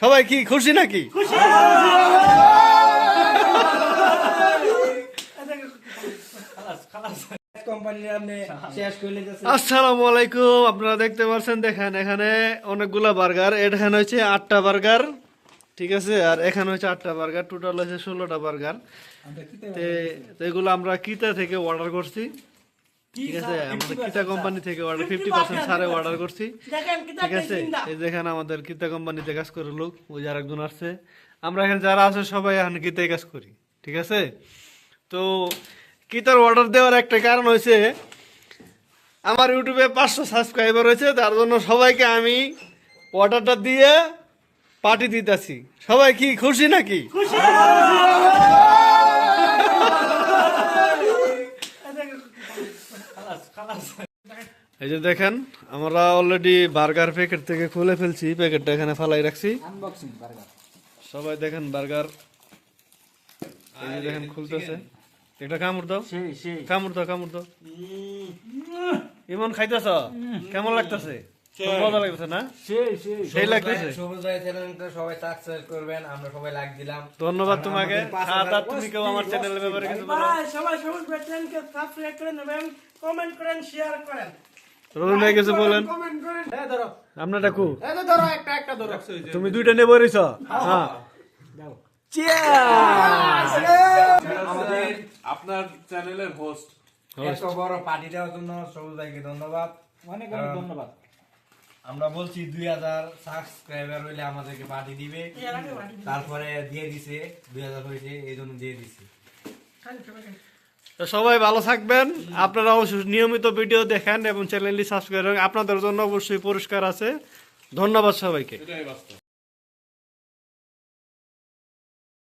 সবাই কি খুশি নাকি? আসসালামু আলাইকুম আপনারা দেখতে পাচ্ছেন দেখেন এখানে অনেকগুলা বার্গার এখানে হচ্ছে আটটা বার্গার ঠিক আছে? আর এখানে হচ্ছে আটটা বার্গার টোটাল হচ্ছে ষোলোটা বার্গার। তো এগুলো আমরা কিতা থেকে অর্ডার করছি? ঠিক আছে আমাদের কিতা কোম্পানি থেকে অর্ডার ফিফটি পার্সেন্ট ছাড়ে অর্ডার করছি। ঠিক আছে এই দেখেন আমাদের কিতা কোম্পানিতে কাজ করে লোক ওই যার একজন আসছে। আমরা এখানে যারা আছে সবাই এখানে কিতায় কাজ করি ঠিক আছে? তো কিতার অর্ডার দেওয়ার একটা কারণ হয়েছে আমার ইউটিউবে পাঁচশো সাবস্ক্রাইবার হয়েছে তার জন্য সবাইকে আমি অর্ডারটা দিয়ে পার্টি দিতেছি। সবাই কি খুশি নাকি? এই যে দেখেন আমরা অলরেডি বার্গার প্যাকেট থেকে খুলে ফেলছি প্যাকেটটা এখানে ফালাই রাখছি। সবাই দেখেন বার্গার এই যে দেখেন খুলতেছে। একটা কামড় দাও। কামড় দাও কামড় দাও। ইমন খাইতেছ? কেমন লাগতেছে? মজা লাগতেছে না? সেই সেই। সেই লাগতেছে। সবুজ ভাই চ্যানেলটা সবাই সাবস্ক্রাইব করবেন আমরা সবাই লাইক দিলাম। ধন্যবাদ তোমাকে। আমাদের পাঁচ খাওয়া হাজার তুমি কেউ আমার চ্যানেলের ব্যাপারে কিছু বলো? ভাই সবাই সবুজ চ্যানেলকে সাবস্ক্রাইব করে নেবেন কমেন্ট করেন শেয়ার করেন। রবিন ভাই কিছু বলেন? কমেন্ট করেন। এই ধরো। আপনার ডাকু? এই তো ধরো একটা একটা ধরো। তুমি দুইটা নেব হ্যাঁ। দাও। আমাদের আপনার চ্যানেলের হোস্ট এত বড় পার্টি দেওয়ার জন্য সবুজ ভাইকে ধন্যবাদ। অনেক অনেক ধন্যবাদ। আমরা বলছি দুই হাজার সাবস্ক্রাইবার হইলে আমাদেরকে পাঠি দিবে। তারপরে দিয়ে দিছে দুই হাজার হয়েছে এই জন্য দিয়ে দিছে। সবাই তো সবাই ভালো থাকবেন। আপনারা অবশ্যই নিয়মিত ভিডিও দেখেন এবং চ্যানেলটি সাবস্ক্রাইব করেন। আপনাদের জন্য অবশ্যই পুরস্কার আছে। ধন্যবাদ সবাইকে।